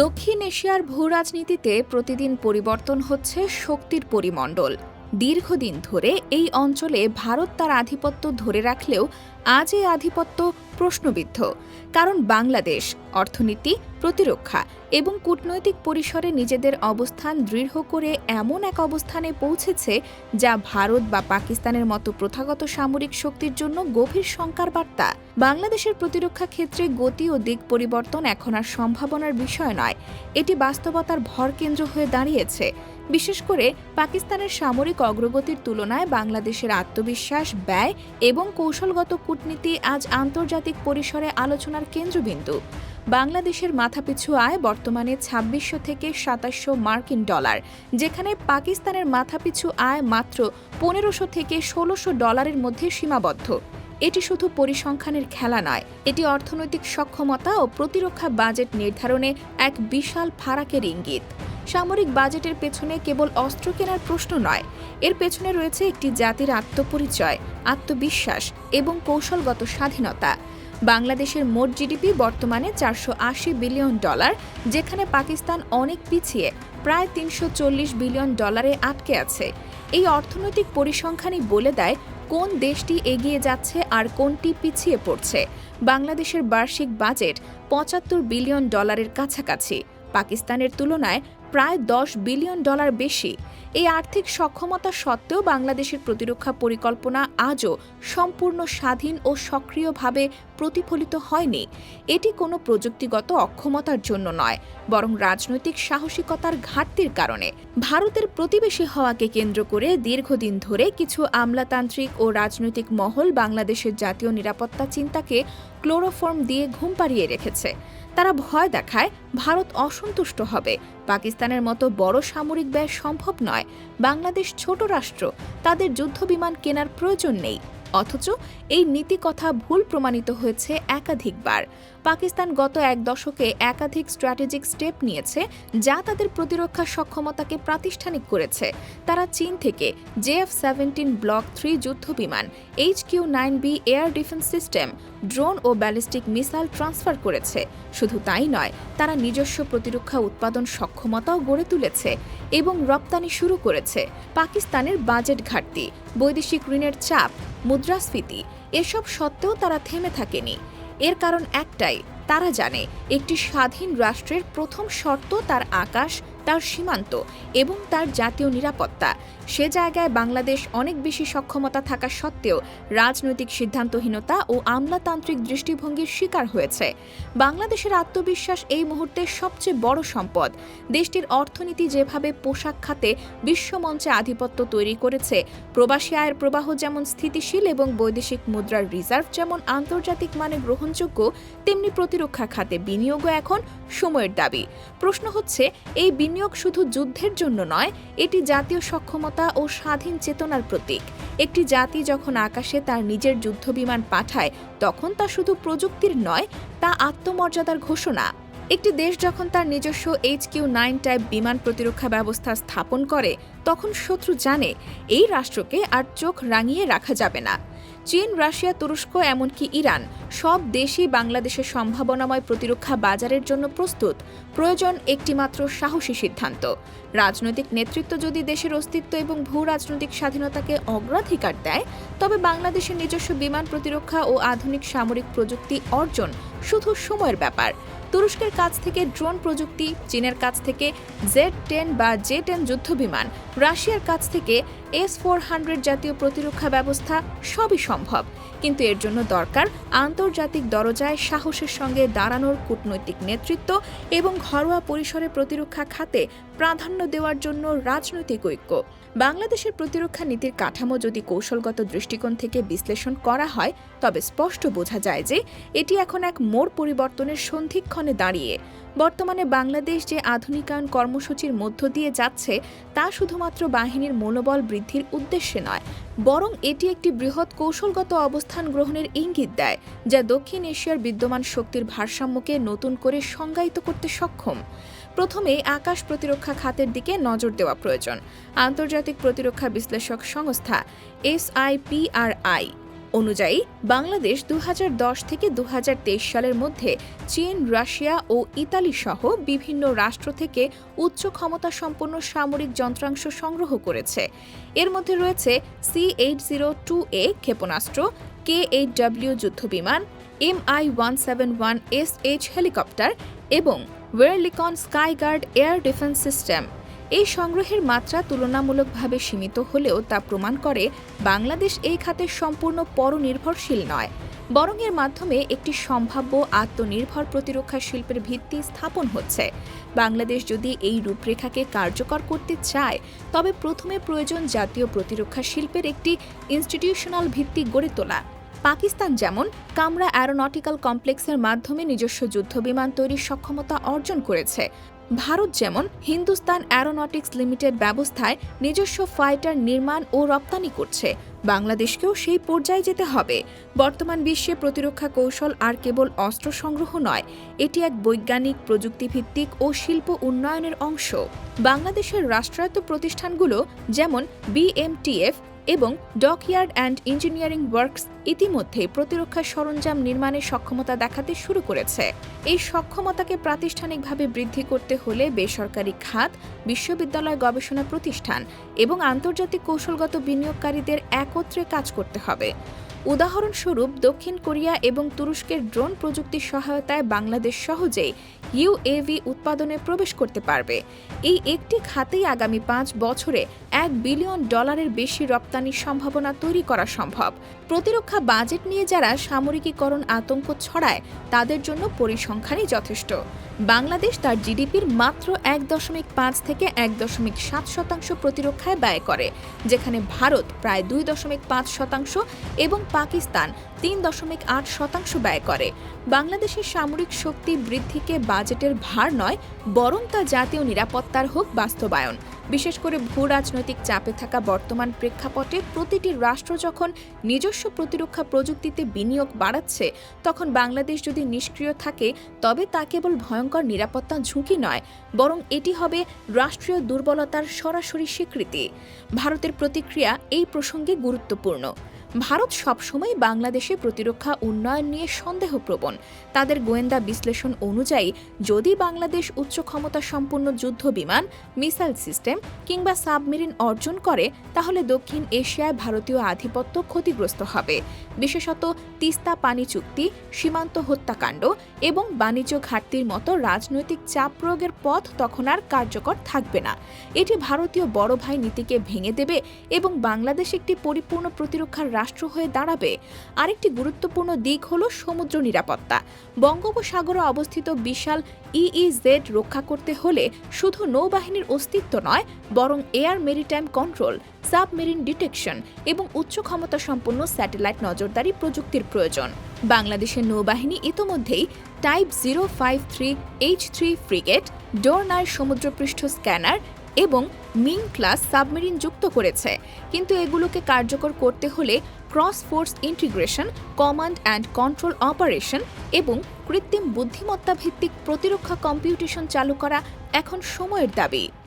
দক্ষিণ এশিয়ার ভূরাজনীতিতে প্রতিদিন পরিবর্তন হচ্ছে শক্তির পরিমণ্ডল। দীর্ঘদিন ধরে এই অঞ্চলে ভারত তার আধিপত্য ধরে রাখলেও আজ এই আধিপত্য প্রশ্নবিদ্ধ, কারণ বাংলাদেশ, অর্থনীতি, প্রতিরক্ষা এবং কূটনৈতিক পরিসরে নিজেদের অবস্থান দৃঢ় করে এমন এক অবস্থানে পৌঁছেছে যা ভারত বা পাকিস্তানের মতো প্রথাগত সামরিক শক্তির জন্য গভীর শঙ্কার বার্তা। বাংলাদেশের প্রতিরক্ষা ক্ষেত্রে গতি ও দিক পরিবর্তন এখন আর সম্ভাবনার বিষয় নয়। এটি বাস্তবতার ভরকেন্দ্র হয়ে দাঁড়িয়েছে। বিশেষ করে পাকিস্তানের সামরিক অগ্রগতির তুলনায় বাংলাদেশের আত্মবিশ্বাস, ব্যয় এবং কৌশলগত কূটনীতি আজ আন্তর্জাতিক পরিসরে আলোচনার কেন্দ্রবিন্দু। বাংলাদেশের মাথাপিছু আয় বর্তমানে ছাব্বিশশো থেকে সাতাশশো মার্কিন ডলার, যেখানে পাকিস্তানের মাথাপিছু আয় মাত্র পনেরোশো থেকে ষোলোশো ডলারের মধ্যে সীমাবদ্ধ। এটি শুধু পরিসংখ্যানের খেলা নয়, এটি অর্থনৈতিক সক্ষমতা ও প্রতিরক্ষা বাজেট নির্ধারণে এক বিশাল ফারাকের ইঙ্গিত। সামরিক বাজেটের পেছনে কেবল অস্ত্র কেনার প্রশ্ন নয়। এর পেছনে রয়েছে একটি জাতির আত্মপরিচয়, আত্মবিশ্বাস এবং কৌশলগত স্বাধীনতা। বাংলাদেশের মোট জিডিপি বর্তমানে চারশো আশি বিলিয়ন ডলার, যেখানে পাকিস্তান অনেক পিছিয়ে প্রায় তিনশো চল্লিশ বিলিয়ন ডলারে আটকে আছে। এই অর্থনৈতিক পরিসংখ্যানই বলে দেয় কোন দেশটি এগিয়ে যাচ্ছে আর কোনটি পিছিয়ে পড়ছে। বাংলাদেশের বার্ষিক বাজেট পঁচাত্তর বিলিয়ন ডলারের কাছাকাছি। পাকিস্তানের তুলনায় প্রায় দশ বিলিয়ন ডলার বেশি। এই আর্থিক সক্ষমতা সত্ত্বেও বাংলাদেশের প্রতিরক্ষা পরিকল্পনা আজও সম্পূর্ণ স্বাধীন ও সক্রিয়ভাবে প্রতিফলিত হয়নি। এটি কোনো প্রযুক্তিগত অক্ষমতার জন্য নয়, বরং রাজনৈতিক সাহসিকতার ঘাটতির কারণে। ভারতের প্রতিবেশী হওয়াকে কেন্দ্র করে দীর্ঘদিন ধরে কিছু আমলাতান্ত্রিক ও রাজনৈতিক মহল বাংলাদেশের জাতীয় নিরাপত্তা চিন্তাকে ক্লোরোফর্ম দিয়ে ঘুম পাড়িয়ে রেখেছে। তারা ভয় দেখায় ভারত অসন্তুষ্ট হবে। পাকিস্তানের মতো বড় সামরিক ব্যয় সম্ভব নয়। বাংলাদেশ ছোট রাষ্ট্র, তাদের যুদ্ধবিমান কেনার প্রয়োজন নেই। অথচ এই নীতি কথা ভুল প্রমাণিত হয়েছে একাধিকবার। পাকিস্তান গত এক দশকে একাধিক স্ট্র্যাটেজিক স্টেপ নিয়েছে যা তাদের প্রতিরক্ষা সক্ষমতাকে প্রাতিষ্ঠানিক করেছে। তারা চীন থেকে জেএফ সেভেন্টিন ব্লক থ্রি যুদ্ধবিমান, H Q nine B air defence system, drone ও ব্যালিস্টিক মিসাইল ট্রান্সফার করেছে। শুধু তাই নয়, তারা নিজস্ব প্রতিরক্ষা উৎপাদন সক্ষমতাও গড়ে তুলেছে এবং রপ্তানি শুরু করেছে। পাকিস্তানের বাজেট ঘাটতি, বৈদেশিক ঋণের চাপ মুদ্রাস্ফীতি, এসব সত্ত্বেও তারা থেমে থাকেনি। এর কারণ একটাই, তারা জানে একটি স্বাধীন রাষ্ট্রের প্রথম শর্ত তার আকাশ, তার সীমান্ত এবং তার জাতীয় নিরাপত্তা। সে জায়গায় বাংলাদেশ অনেক বেশি সক্ষমতা থাকা সত্ত্বেও রাজনৈতিক সিদ্ধান্তহীনতা ও আমলাতান্ত্রিক দৃষ্টিভঙ্গির শিকার হয়েছে। বাংলাদেশের আত্মবিশ্বাস এই মুহূর্তে সবচেয়ে বড় সম্পদ। দেশটির অর্থনীতি যেভাবে পোশাক খাতে বিশ্বমঞ্চে আধিপত্য তৈরি করেছে, প্রবাসী আয়ের প্রবাহ যেমন স্থিতিশীল এবং বৈদেশিক মুদ্রার রিজার্ভ যেমন আন্তর্জাতিক মানে গ্রহণযোগ্য, তেমনি প্রতিরক্ষা খাতে বিনিয়োগও এখন সময়ের দাবি। প্রশ্ন হচ্ছে, এই বিনিয়োগ শুধু যুদ্ধের জন্য নয়, এটি জাতীয় সক্ষমতা ও স্বাধীন চেতনার প্রতীক। একটি জাতি যখন আকাশে তার নিজের যুদ্ধবিমান পাঠায়, তখন তা শুধু প্রযুক্তির নয়, তা আত্মমর্যাদার ঘোষণা। একটি দেশ যখন তার নিজস্ব এইচ কিউ নাইন টাইপ বিমান প্রতিরক্ষা ব্যবস্থা স্থাপন করে, তখন শত্রু জানে, এই রাষ্ট্রকে আর চোখ রাঙিয়ে রাখা যাবে না। চীন, রাশিয়া, তুরস্ক, এমনকি ইরান সব দেশই বাংলাদেশের সম্ভাবনাময় প্রতিরক্ষা বাজারের জন্য প্রস্তুত। প্রয়োজন একটিমাত্র সাহসী সিদ্ধান্ত। রাজনৈতিক নেতৃত্ব যদি দেশের অস্তিত্ব এবং ভূ রাজনৈতিক স্বাধীনতাকে অগ্রাধিকার দেয়, তবে বাংলাদেশের নিজস্ব বিমান প্রতিরক্ষা ও আধুনিক সামরিক প্রযুক্তি অর্জন শুধু সময়ের ব্যাপার। তুরস্কের কাছ থেকে ড্রোন প্রযুক্তি, চীনের কাছ থেকে জেড টেন বা জে টেন যুদ্ধবিমান, রাশিয়ার কাছ থেকে এস ফোর হান্ড্রেড জাতীয় প্রতিরক্ষা ব্যবস্থা সবই সম্ভব। কিন্তু এর জন্য দরকার আন্তর্জাতিক দরজায় সাহসের সঙ্গে দাঁড়ানোর কূটনৈতিক নেতৃত্ব এবং ঘরোয়া পরিসরে প্রতিরক্ষা খাতে প্রাধান্য দেওয়ার জন্য রাজনৈতিক ঐক্য। বাংলাদেশের প্রতিরক্ষা নীতির কাঠামো যদি কৌশলগত দৃষ্টিকোণ থেকে বিশ্লেষণ করা হয়, তবে স্পষ্ট বোঝা যায় যে এটি এখন এক মোড় পরিবর্তনের সন্ধিক্ষণে দাঁড়িয়ে। বর্তমানে বাংলাদেশ যে আধুনিকায়ন কর্মসূচির মধ্য দিয়ে যাচ্ছে, তা শুধুমাত্র বাহিনীর মনোবল বৃদ্ধির উদ্দেশ্যে নয়, বরং এটি একটি বৃহৎ কৌশলগত অবস্থান গ্রহণের ইঙ্গিত দেয়, যা দক্ষিণ এশিয়ার বিদ্যমান শক্তির ভারসাম্যকে নতুন করে সংজ্ঞায়িত করতে সক্ষম। প্রথমে আকাশ প্রতিরক্ষা খাতের দিকে নজর দেওয়া প্রয়োজন। আন্তর্জাতিক প্রতিরক্ষা বিশ্লেষক সংস্থা, এসআইপিআরআই। অনুযায়ী, বাংলাদেশ দু হাজার দশ থেকে দু হাজার তেইশ সালের মধ্যে চীন, রাশিয়া ও ইতালি সহ বিভিন্ন রাষ্ট্র থেকে উচ্চ ক্ষমতা সম্পন্ন সামরিক যন্ত্রাংশ সংগ্রহ করেছে। এর মধ্যে রয়েছে C eight zero two A ক্ষেপণাস্ত্র, কে এইট ডাব্লিউ যুদ্ধবিমান MI one seven one S H helicopter এবং Oerlikon Skyguard air defence system. এই সংগ্রহের মাত্রা তুলনামূলকভাবে সীমিত হলেও তা প্রমাণ করে বাংলাদেশ এই খাতে সম্পূর্ণ পরনির্ভরশীল নয়, বরং এর মাধ্যমে একটি সম্ভাব্য আত্মনির্ভর প্রতিরক্ষা শিল্পের ভিত্তি স্থাপন হচ্ছে। বাংলাদেশ যদি এই রূপরেখাকে কার্যকর করতে চায়, তবে প্রথমে প্রয়োজন জাতীয় প্রতিরক্ষা শিল্পের একটি ইনস্টিটিউশনাল ভিত্তি গড়ে তোলা। পাকিস্তান যেমন, কামরা অ্যারোনটিক্যাল কমপ্লেক্সের মাধ্যমে নিজস্ব যুদ্ধবিমান তৈরির সক্ষমতা অর্জন করেছে ভারত যেমন হিন্দুস্তান অ্যারোনটিক্স লিমিটেড ব্যবস্থায় নিজস্ব ফাইটার নির্মাণ ও রপ্তানি করছে, বাংলাদেশকেও সেই পর্যায়ে যেতে হবে। বর্তমান বিশ্বে প্রতিরক্ষা কৌশল আর কেবল অস্ত্র সংগ্রহ নয়, এটি এক বৈজ্ঞানিক, প্রযুক্তিভিত্তিক ও শিল্প উন্নয়নের অংশ। বাংলাদেশের রাষ্ট্রায়ত্ত প্রতিষ্ঠানগুলো যেমন বিএমটিএফ এবং ডকইয়ার্ড অ্যান্ড ইঞ্জিনিয়ারিং ওয়ার্কস ইতিমধ্যে প্রতিরক্ষা সরঞ্জাম নির্মাণের সক্ষমতা দেখাতে শুরু করেছে। এই সক্ষমতাকে প্রাতিষ্ঠানিকভাবে বৃদ্ধি করতে হলে বেসরকারি খাত, বিশ্ববিদ্যালয় গবেষণা প্রতিষ্ঠান এবং আন্তর্জাতিক কৌশলগত বিনিয়োগকারীদের একত্রে কাজ করতে হবে। উদাহরণস্বরূপ, দক্ষিণ কোরিয়া এবং তুরস্কের ড্রোন প্রযুক্তির সহায়তায় বাংলাদেশ সহজেই ইউএভি উৎপাদনে প্রবেশ করতে পারবে। এই একটি খাতেই আগামী পাঁচ বছরে এক বিলিয়ন ডলারের বেশি রপ্তানির সম্ভাবনা তৈরি করা সম্ভব। প্রতিরক্ষা বাজেট নিয়ে যারা সামরিকীকরণ আতঙ্ক ছড়ায়, তাদের জন্য পরিসংখ্যানই যথেষ্ট। বাংলাদেশ তার জিডিপির মাত্র এক দশমিক পাঁচ থেকে এক দশমিক সাত শতাংশ প্রতিরক্ষায় ব্যয় করে, যেখানে ভারত প্রায় দুই দশমিক পাঁচ শতাংশ এবং পাকিস্তান তিন দশমিক আট শতাংশ ব্যয় করে। বাংলাদেশের সামরিক শক্তি বৃদ্ধিকে বাজেটের ভার নয়, বরং তা জাতীয় নিরাপত্তার হোক বাস্তবায়ন। বিশেষ করে ভূ রাজনৈতিক চাপে থাকা বর্তমান প্রেক্ষাপটে প্রতিটি রাষ্ট্র যখন নিজস্ব প্রতিরক্ষা প্রযুক্তিতে বিনিয়োগ বাড়াচ্ছে, তখন বাংলাদেশ যদি নিষ্ক্রিয় থাকে, তবে তা কেবল ভয়ঙ্কর নিরাপত্তা ঝুঁকি নয়, বরং এটি হবে রাষ্ট্রীয় দুর্বলতার সরাসরি স্বীকৃতি। ভারতের প্রতিক্রিয়া এই প্রসঙ্গে গুরুত্বপূর্ণ। ভারত সবসময় বাংলাদেশে প্রতিরক্ষা উন্নয়ন নিয়ে সন্দেহপ্রবণ। তাদের গোয়েন্দা বিশ্লেষণ অনুযায়ী, যদি বাংলাদেশ উচ্চ ক্ষমতা সম্পন্ন যুদ্ধ বিমান, মিসাইল সিস্টেম কিংবা সাবমেরিন অর্জন করে, তাহলে দক্ষিণ এশিয়ায় ভারতীয় আধিপত্য ক্ষতিগ্রস্ত হবে। বিশেষত তিস্তা পানি চুক্তি, সীমান্ত হত্যাকাণ্ড এবং বাণিজ্য ঘাটতির মতো রাজনৈতিক চাপ প্রয়োগের পথ তখন আর কার্যকর থাকবে না। এটি ভারতীয় বড় ভাই নীতিকে ভেঙে দেবে এবং বাংলাদেশ একটি পরিপূর্ণ প্রতিরক্ষার রাষ্ট্র হয়ে দাঁড়াবে। আরেকটি গুরুত্বপূর্ণ দিক হল সমুদ্র নিরাপত্তা। বঙ্গোপসাগরে অবস্থিত বিশাল ইইজেড রক্ষা করতে হলে শুধু নৌবাহিনীর অস্তিত্ব নয়, বরং air maritime control, submarine detection এবং উচ্চ ক্ষমতা সম্পন্ন স্যাটেলাইট নজরদারি প্রযুক্তির প্রয়োজন। বাংলাদেশের নৌবাহিনী ইতোমধ্যেই type zero five three H three frigate, Dornier সমুদ্রপৃষ্ঠ স্ক্যানার এবং মিং ক্লাস সাবমেরিন যুক্ত করেছে। কিন্তু এগুলোকে কার্যকর করতে হলে cross force integration, command and control operation এবং কৃত্রিম বুদ্ধিমত্তা ভিত্তিক প্রতিরক্ষা কম্পিউটেশন চালু করা এখন সময়ের দাবি।